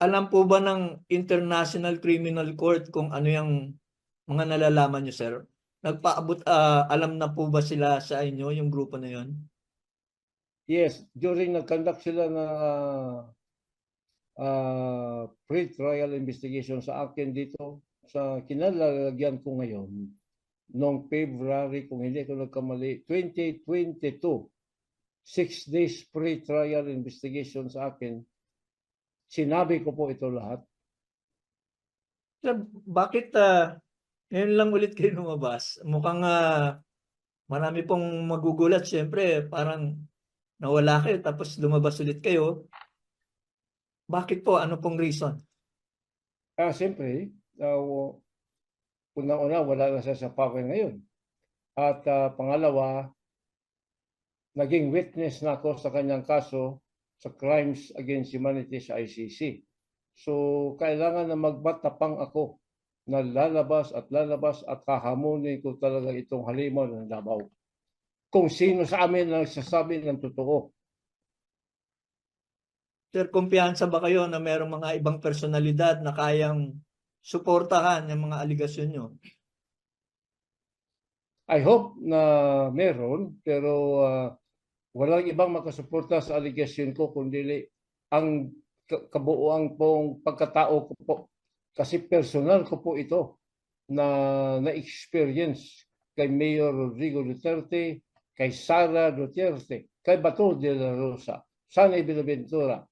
alam po ba ng International Criminal Court kung ano yung mga nalalaman niyo, sir? Nagpaabot, ah, alam na po ba sila sa inyo, yung grupo na yon? Yes, during nag-conduct sila na uh, pre-trial investigation sa akin dito sa kinalalagyan ko ngayon noong February, kung hindi ko nagkamali, 2022. Six days pre-trial investigation sa akin. Sinabi ko po ito lahat. Sir, bakit ah, ngayon lang ulit kayo lumabas? Mukhang ah, marami pong magugulat. Siyempre, parang nawala kayo tapos lumabas ulit kayo. Bakit po? Ano pong reason? Ah, siyempre, uh, una-una wala na siya sa power ngayon. At ah, pangalawa, naging witness na ako sa kanyang kaso sa Crimes Against Humanity sa ICC. So, kailangan na magbatapang ako na lalabas at lalabas at kahamunin ko talaga itong halimaw ng Davao. Kung sino sa amin ang nagsasabi ng totoo. Sir, kumpiyansa ba kayo na merong mga ibang personalidad na kayang suportahan yung mga aligasyon nyo? I hope na meron, pero ah, walang ibang makasuporta sa allegation ko kundi ang ka- kabuuan pong pagkatao ko po. Kasi personal ko po ito na na-experience kay Mayor Rodrigo Duterte, kay Sara Duterte, kay Bato de la Rosa, Sanay Binaventura,